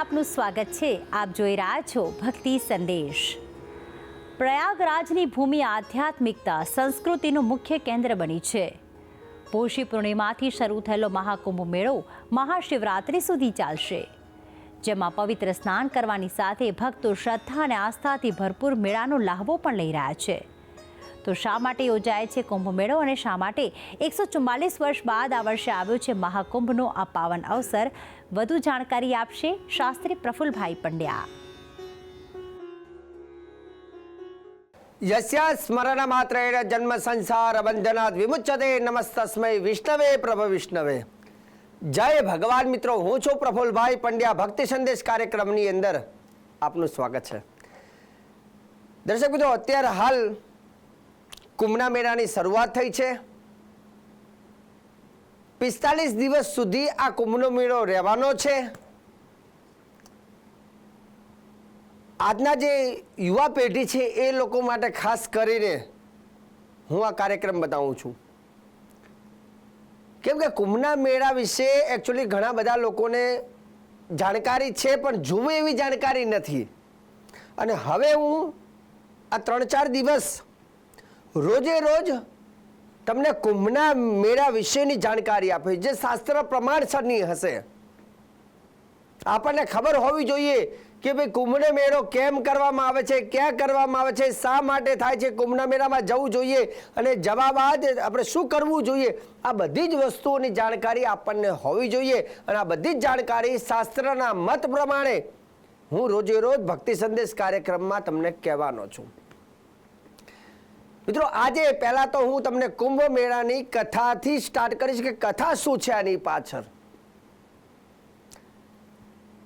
આપનું સ્વાગત છે. આપ જોઈ રહ્યા છો ભક્તિ સંદેશ. પ્રયાગરાજની ભૂમિ આધ્યાત્મિકતા સંસ્કૃતિનું મુખ્ય કેન્દ્ર બની છે. પોષી પૂર્ણિમાથી શરૂ થયેલો મહાકુંભ મેળો મહાશિવરાત્રિ સુધી ચાલશે. જેમાં પવિત્ર સ્નાન કરવાની સાથે ભક્તો શ્રદ્ધા અને આસ્થાથી ભરપૂર મેળાનો લાહવો પણ લઈ રહ્યા છે. તો શા માટે યોજાય છે કુંભ મેળો અને શા માટે એકસો ચુમ્માલીસ વર્ષ બાદ આ વર્ષે આવ્યો છે મહાકુંભનો આ પાવન અવસર? વધુ જાણકારી આપશે શાસ્ત્રી પ્રફુલભાઈ પંડ્યા. યસ્ય સ્મરણ માત્રેણ જન્મ સંસાર બંધનાદ વિમુચ્યતે નમસ્તસ્મય વિષ્ણવે પ્રભ વિષ્ણવે. જય ભગવાન મિત્રો, હું છું પ્રફુલભાઈ પંડ્યા, ભક્તિ સંદેશ કાર્યક્રમની અંદર આપનું સ્વાગત છે. દર્શક મિત્રો, અત્યારે હાલ કુંભના મેળાની શરૂઆત થઈ છે. પિસ્તાલીસ દિવસ સુધી આ કુંભનો મેળો રહેવાનો છે. આજના જે યુવા પેઢી છે એ લોકો માટે ખાસ કરીને હું આ કાર્યક્રમ બતાવું છું. કેમ કે કુંભના મેળા વિશે એકચ્યુઅલી ઘણા બધા લોકોને જાણકારી છે, પણ જુએ એવી જાણકારી નથી. અને હવે હું આ ત્રણ ચાર દિવસ રોજે રોજ તમને કુંભના મેળા વિશેની જાણકારી આપે, જે શાસ્ત્ર પ્રમાણસરની હશે. આપણને ખબર હોવી જોઈએ કે ભાઈ કુંભને મેળો કેમ કરવામાં આવે છે, ક્યાં કરવામાં આવે છે, શા માટે થાય છે, કુંભના મેળામાં જવું જોઈએ અને જવા બાદ આપણે શું કરવું જોઈએ, આ બધી જ વસ્તુઓની જાણકારી આપણને હોવી જોઈએ અને આ બધી જ જાણકારી શાસ્ત્રના મત પ્રમાણે હું રોજે રોજ ભક્તિ સંદેશ કાર્યક્રમમાં તમને કહેવાનો છું. મિત્રો, આજે પહેલા તો હું તમને કુંભ મેળાની કથાથી સ્ટાર્ટ કરીશ કે કથા શું છે આની પાછળ?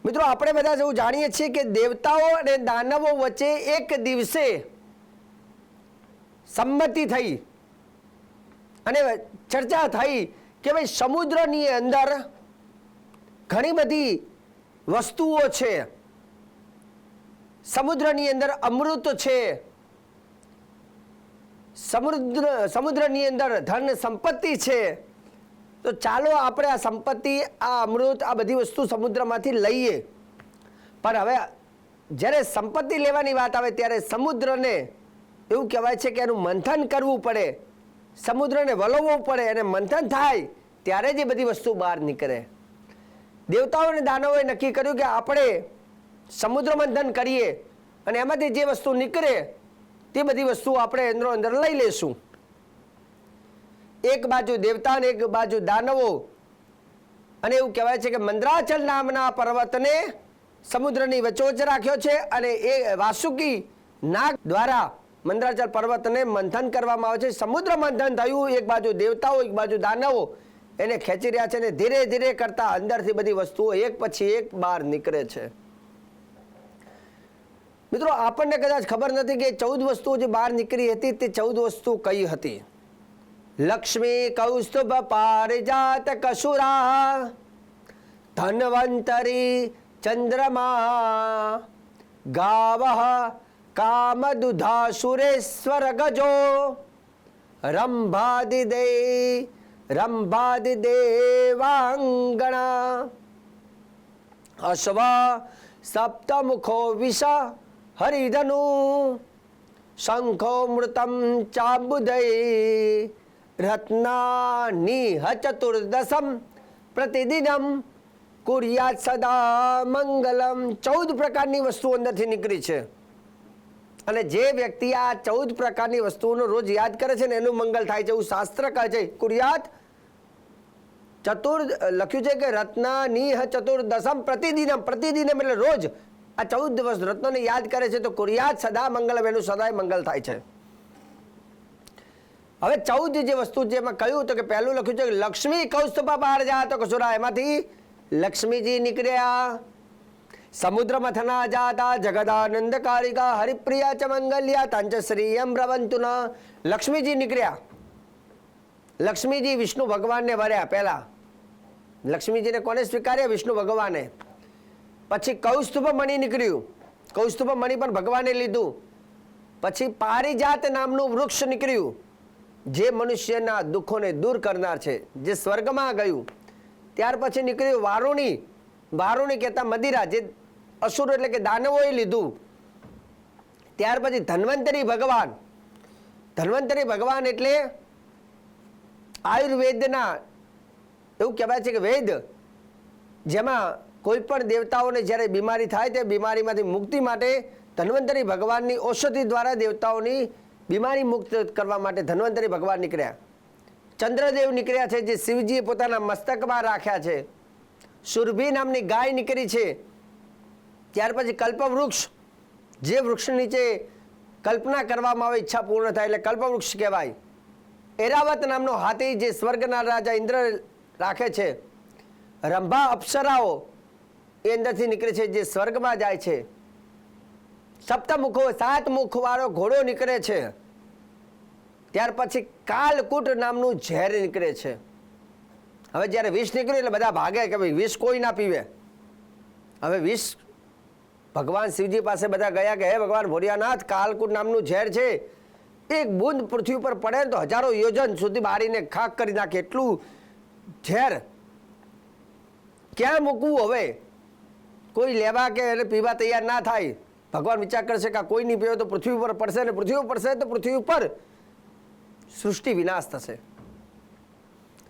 મિત્રો, આપણે બધા જેવું જાણીએ છીએ કે દેવતાઓ અને દાનવો વચ્ચે એક દિવસે સંમતિ થઈ અને ચર્ચા થઈ કે ભાઈ સમુદ્રની અંદર ઘણી બધી વસ્તુઓ છે. સમુદ્રની અંદર અમૃત છે. સમુદ્ર, સમુદ્રની અંદર ધન સંપત્તિ છે, તો ચાલો આપણે આ સંપત્તિ, આ અમૃત, આ બધી વસ્તુ સમુદ્રમાંથી લઈએ. પણ હવે જ્યારે સંપત્તિ લેવાની વાત આવે ત્યારે સમુદ્રને એવું કહેવાય છે કે એનું મંથન કરવું પડે. સમુદ્રને વલવવું પડે અને મંથન થાય ત્યારે જ એ બધી વસ્તુ બહાર નીકળે. દેવતાઓ અને દાનવોએ નક્કી કર્યું કે આપણે સમુદ્ર મંથન કરીએ અને એમાંથી જે વસ્તુ નીકળે તે બધી વસ્તુ આપણે એનો અંદર લઈ લેશું. એક બાજુ દેવતા અને એક બાજુ દાનવો. અને એવું કહેવાય છે કે મંદ્રાચલ નામના પર્વતને સમુદ્રની વચોવચ રાખ્યો છે અને એ વાસુકી નાગ દ્વારા મંદ્રાચલ પર્વતને મંથન કરવામાં આવે છે. સમુદ્ર મંથન થયું, એક બાજુ દેવતાઓ, એક બાજુ દાનવો. એને ખેંચી રહ્યા છે અને ધીરે ધીરે કરતા અંદરથી બધી વસ્તુઓ એક પછી એક બહાર નીકળે છે. મિત્રો, આપણને કદાચ ખબર નથી કે ચૌદ વસ્તુઓ જે બહાર નીકળી હતી તે ચૌદ વસ્તુ કઈ હતી? લક્ષ્મી, કૌસ્તુભ, પારિજાત, કસુરા, ધનવંતરી, ચંદ્રમા, ગાવ કામદુધા સુરેશ્વર ગજો રંભાદિદે રંભાદિદેવાંગણા, અશ્વ, સપ્તમુખો, વિષ હરિધનુ શંખો મૃતમ ચાબુદય રત્નાની ચતુર્દશમ પ્રતિદિનમ કુર્યાત સદા મંગલમ ચૌદ પ્રકારની વસ્તુઓ અંદરથી નીકળી છે। અને જે વ્યક્તિ આ ચૌદ પ્રકારની વસ્તુઓનો રોજ યાદ કરે છે ને, એનું મંગલ થાય છે એવું શાસ્ત્ર કહે છે. કુર્યાત ચતુર, લખ્યું છે કે રત્નાની ચતુર્દશમ, પ્રતિદિનમ પ્રતિદિનમ એટલે રોજ આ ચૌદ દિવસ રત્નોને યાદ કરે છે તો કુરિયાદ સદા મંગલમ એનું સદાય મંગલ થાય છે. હવે ચૌદ જે વસ્તુ જે એમાં કહ્યું તો કે પહેલું લખ્યું છે લક્ષ્મી કૌસ્તુભા બહાર જા તો કસુરા, એમાંથી લક્ષ્મીજી નીકળ્યા. સમુદ્ર મથના જાતા જગદાનંદ કારિકા હરિપ્રિયા ચ મંગલ્યા, તાંચ શ્રીયમ રવંતુના. લક્ષ્મીજી નીકળ્યા. લક્ષ્મીજી વિષ્ણુ ભગવાનને વર્યા પહેલા. લક્ષ્મીજીને કોને સ્વીકાર્યા? વિષ્ણુ ભગવાને. પછી કૌસ્તુભ મણી નીકળ્યું. કૌસ્તુભ મણી પણ ભગવાને લીધું. પછી પારિજાત નામનું વૃક્ષ નીકળ્યું. જે મનુષ્યના દુઃખોને દૂર કરનાર છે, જે સ્વર્ગમાં ગયું. ત્યાર પછી નીકળ્યું વારુણી. વારુણી કહેતા મદિરા, જે અસુર એટલે કે દાનવોએ લીધું. ત્યાર પછી ધન્વંતરી ભગવાન. ધન્વંતરી ભગવાન એટલે આયુર્વેદના એવું કહેવાય છે કે વેદ, જેમાં કોઈ પણ દેવતાઓને જ્યારે બીમારી થાય તે બીમારીમાંથી મુક્તિ માટે ધન્વંતરી ભગવાનની ઔષધિ દ્વારા દેવતાઓની બીમારી મુક્ત કરવા માટે ધન્વંતરી ભગવાન નીકળ્યા. ચંદ્રદેવ નીકળ્યા છે, જે શિવજીએ પોતાના મસ્તકમાં રાખ્યા છે. સુરભી નામની ગાય નીકળી છે. ત્યાર પછી કલ્પવૃક્ષ, જે વૃક્ષ નીચે કલ્પના કરવામાં આવે, ઈચ્છા પૂર્ણ થાય એટલે કલ્પવૃક્ષ કહેવાય. એરાવત નામનો હાથી, જે સ્વર્ગના રાજા ઇન્દ્ર રાખે છે. રંભા અપ્સરાઓ એ અંદરથી નીકળે છે, જે સ્વર્ગમાં જાય છે. સપ્તમુખો સાત મુખવાળો ઘોડો નીકળે છે. ત્યાર પછી કાલકૂટ નામનું ઝેર નીકળે છે. હવે જ્યારે વિષ નીકળ્યું એટલે બધા ભાગે કે ભાઈ વિષ કોઈ ના પીવે. હવે વિષ ભગવાન શિવજી પાસે બધા ગયા કે, હે ભગવાન ભોરિયાનાથ કાલકૂટ નામનું ઝેર છે. એક બુંદ પૃથ્વી પર પડે તો હજારો યોજન સુધી બારીને ખાક કરી નાખે. એટલું ઝેર. ક્યાં મૂકવું હવે? કોઈ લેવા કે એને પીવા તૈયાર ના થાય. ભગવાન વિચાર કરશે કે કોઈ નહીં પીવે તો પૃથ્વી ઉપર પડશે ને પૃથ્વી પડશે તો પૃથ્વી ઉપર સૃષ્ટિ વિનાશ થશે.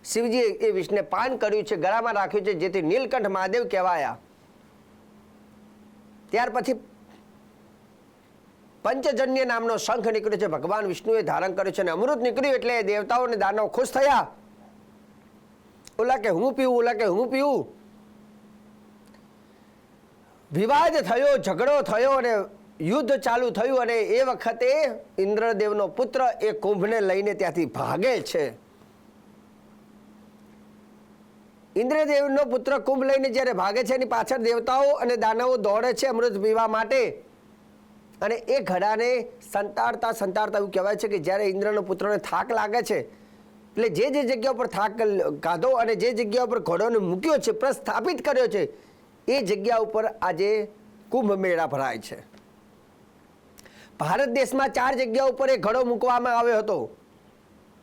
શિવજીએ એ વિષને પાન કર્યું છે, ગળામાં રાખ્યું છે, જેથી નીલકંઠ મહાદેવ કહેવાયા. ત્યાર પછી પંચજન્ય નામનો શંખ નીકળ્યો છે, ભગવાન વિષ્ણુએ ધારણ કર્યો છે અને અમૃત નીકળ્યું એટલે દેવતાઓ અને દાનવ ખુશ થયા. ઓલા કે હું પીવું, ઓલા કે હું પીવું? વિવાદ થયો, ઝઘડો થયો અને યુદ્ધ ચાલુ થયું અને એ વખતે ઇન્દ્રદેવનો પુત્ર એ કુંભને લઈને ત્યાંથી ભાગે છે. ઇન્દ્રદેવનો પુત્ર કુંભ લઈને જ્યારે ભાગે છે, એની પાછળ દેવતાઓ અને દાનવો દોડે છે અમૃત પીવા માટે. અને એ ઘડાને સંતાડતા સંતાડતા એવું કહેવાય છે કે જ્યારે ઇન્દ્રનો પુત્રને થાક લાગે છે, એટલે જે જે જગ્યા ઉપર થાક કાઢો અને જે જગ્યા ઉપર ઘોડોને મૂક્યો છે, પ્રસ્થાપિત કર્યો છે એ જગ્યા ઉપર આજે કુંભ મેળા ભરાય છે. ભારત દેશમાં ચાર જગ્યા ઉપર એ ઘડો મૂકવામાં આવ્યો હતો.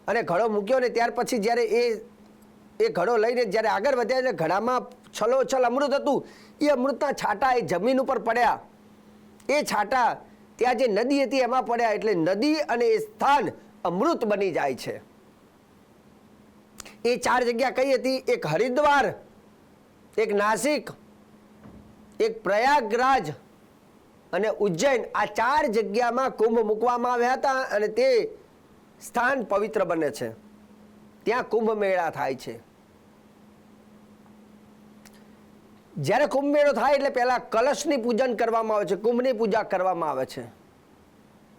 અને ઘડો મૂક્યો ને ત્યાર પછી જ્યારે એ એ ઘડો લઈને જ્યારે આગળ વધ્યા ને ઘડામાં છલોછલ અમૃત હતું, એ અમૃતના છાંટા એ જમીન ઉપર પડ્યા. એ છાંટા ત્યાં જે નદી હતી એમાં પડ્યા એટલે નદી અને એ સ્થાન અમૃત બની જાય છે. એ ચાર જગ્યા કઈ હતી? એક હરિદ્વાર, એક નાસિક એક પ્રયાગરાજ અને ઉજ્જૈન આ ચાર જગ્યામાં કુંભ મૂકવામાં આવ્યા હતા અને તે સ્થાન પવિત્ર બને છે. ત્યાં કુંભ મેળા થાય છે. જ્યારે કુંભ મેળો થાય એટલે પહેલા કલશની પૂજન કરવામાં આવે છે, કુંભની પૂજા કરવામાં આવે છે.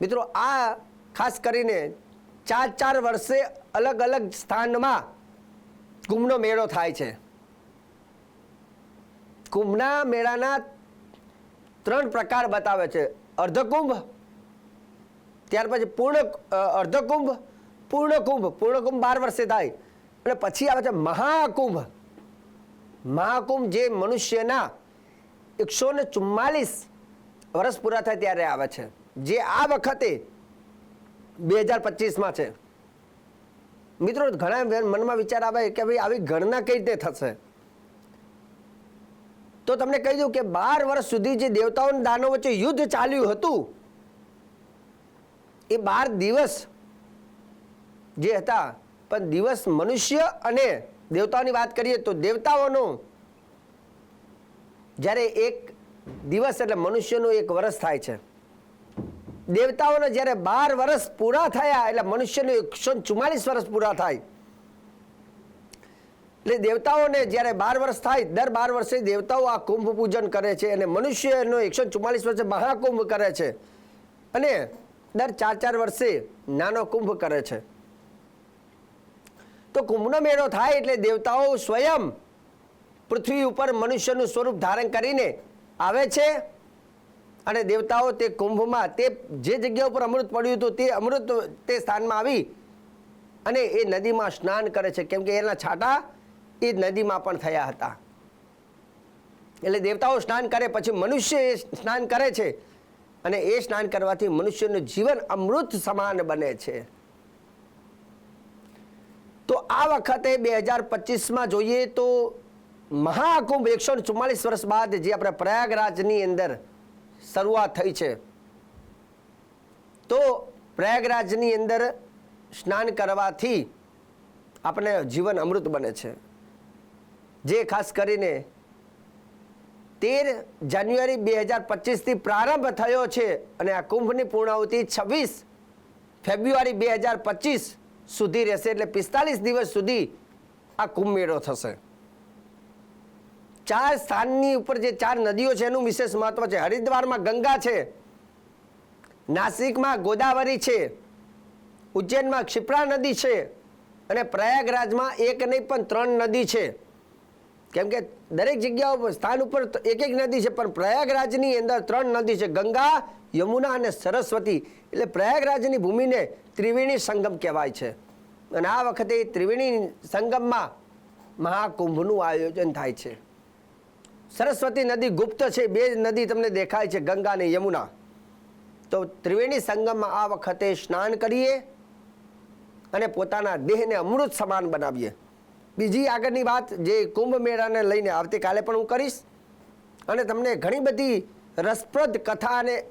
મિત્રો, આ ખાસ કરીને ચાર ચાર વર્ષે અલગ અલગ સ્થાનમાં કુંભનો મેળો થાય છે. કુંભના મેળાના ત્રણ પ્રકાર બતાવે છે. અર્ધકુંભ, ત્યાર પછી પૂર્ણ અર્ધકુંભ, પૂર્ણકુંભ. પૂર્ણકુંભ બાર વર્ષે થાય. અને પછી આવે છે મહાકુંભ. મહાકુંભ જે મનુષ્યના એકસો ને ચુમ્માલીસ વર્ષ પૂરા થાય ત્યારે આવે છે. જે આ વખતે બે હજાર પચીસમાં છે. મિત્રો, ઘણા મનમાં વિચાર આવે કે ભાઈ આવી ગણના કઈ રીતે થશે? તો તમને કહી દઉં કે બાર વર્ષ સુધી જે દેવતાઓ દાનવ વચ્ચે યુદ્ધ ચાલ્યું હતું, એ બાર દિવસ જે હતા, પણ દિવસ મનુષ્ય અને દેવતાઓની વાત કરીએ તો દેવતાઓનો જ્યારે એક દિવસ એટલે મનુષ્યનું એક વર્ષ થાય છે. દેવતાઓને જ્યારે બાર વર્ષ પૂરા થયા, એટલે મનુષ્યનું એકસો ચુમ્માલીસ વર્ષ પૂરા થાય. એટલે દેવતાઓને જ્યારે બાર વર્ષ થાય, દર બાર વર્ષે દેવતાઓ આ કુંભ પૂજન કરે છે અને મનુષ્યનો એકસો ચુમ્માલીસ વર્ષે મહાકુંભ કરે છે. અને દર ચાર ચાર વર્ષે નાનો કુંભ કરે છે. તો કુંભનો મેળો થાય એટલે દેવતાઓ સ્વયં પૃથ્વી ઉપર મનુષ્યનું સ્વરૂપ ધારણ કરીને આવે છે અને દેવતાઓ તે કુંભમાં તે જે જગ્યા ઉપર અમૃત પડ્યું હતું તે અમૃત તે સ્થાનમાં આવી અને એ નદીમાં સ્નાન કરે છે. કેમ કે એના છાંટા એ નદીમાં પણ થયા હતા. એટલે દેવતાઓ સ્નાન કરે પછી મનુષ્ય એ સ્નાન કરે છે અને એ સ્નાન કરવાથી મનુષ્યનું જીવન અમૃત સમાન બને છે. તો આ વખતે બે હજાર પચીસમાં જોઈએ તો મહાકુંભ એકસો ચુમ્માલીસ વર્ષ બાદ જે આપણે પ્રયાગરાજની અંદર શરૂઆત થઈ છે. તો પ્રયાગરાજની અંદર સ્નાન કરવાથી આપણે જીવન અમૃત બને છે. જે ખાસ કરીને તેર જાન્યુઆરી બે હજાર પચીસથી પ્રારંભ થયો છે અને આ કુંભની પૂર્ણાહુતિ છવ્વીસ ફેબ્રુઆરી બે હજાર પચીસ સુધી રહેશે એટલે પિસ્તાલીસ દિવસ સુધી આ કુંભ મેળો થશે. ચાર સ્થાનની ઉપર જે ચાર નદીઓ છે એનું વિશેષ મહત્વ છે. હરિદ્વારમાં ગંગા છે, નાસિકમાં ગોદાવરી છે, ઉજ્જૈનમાં ક્ષિપ્રા નદી છે અને પ્રયાગરાજમાં એક નહીં પણ ત્રણ નદી છે. કેમ કે દરેક જગ્યાઓ ઉપર સ્થાન ઉપર એક એક નદી છે, પણ પ્રયાગરાજની અંદર ત્રણ નદી છે, ગંગા, યમુના અને સરસ્વતી. એટલે પ્રયાગરાજની ભૂમિને ત્રિવેણી સંગમ કહેવાય છે. અને આ વખતે ત્રિવેણી સંગમમાં મહાકુંભનું આયોજન થાય છે. સરસ્વતી નદી ગુપ્ત છે બે નદી તમને દેખાય છે, ગંગા અને યમુના. તો ત્રિવેણી સંગમમાં આ વખતે સ્નાન કરીએ અને પોતાના દેહને અમૃત સમાન બનાવીએ. બીજી આગળની વાત, જે કુંભ મેળાને લઈને આવતીકાલે પણ હું કરીશ. અને તમને ઘણી બધી રસપ્રદ કથા અને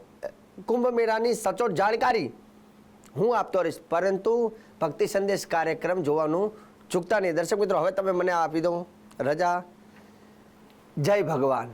કુંભ મેળાની સચોટ જાણકારી હું આપતો રહીશ. પરંતુ ભક્તિ સંદેશ કાર્યક્રમ જોવાનું ચૂકતા નહીં. દર્શક મિત્રો, હવે તમે મને આપી દો. રજા. જય ભગવાન.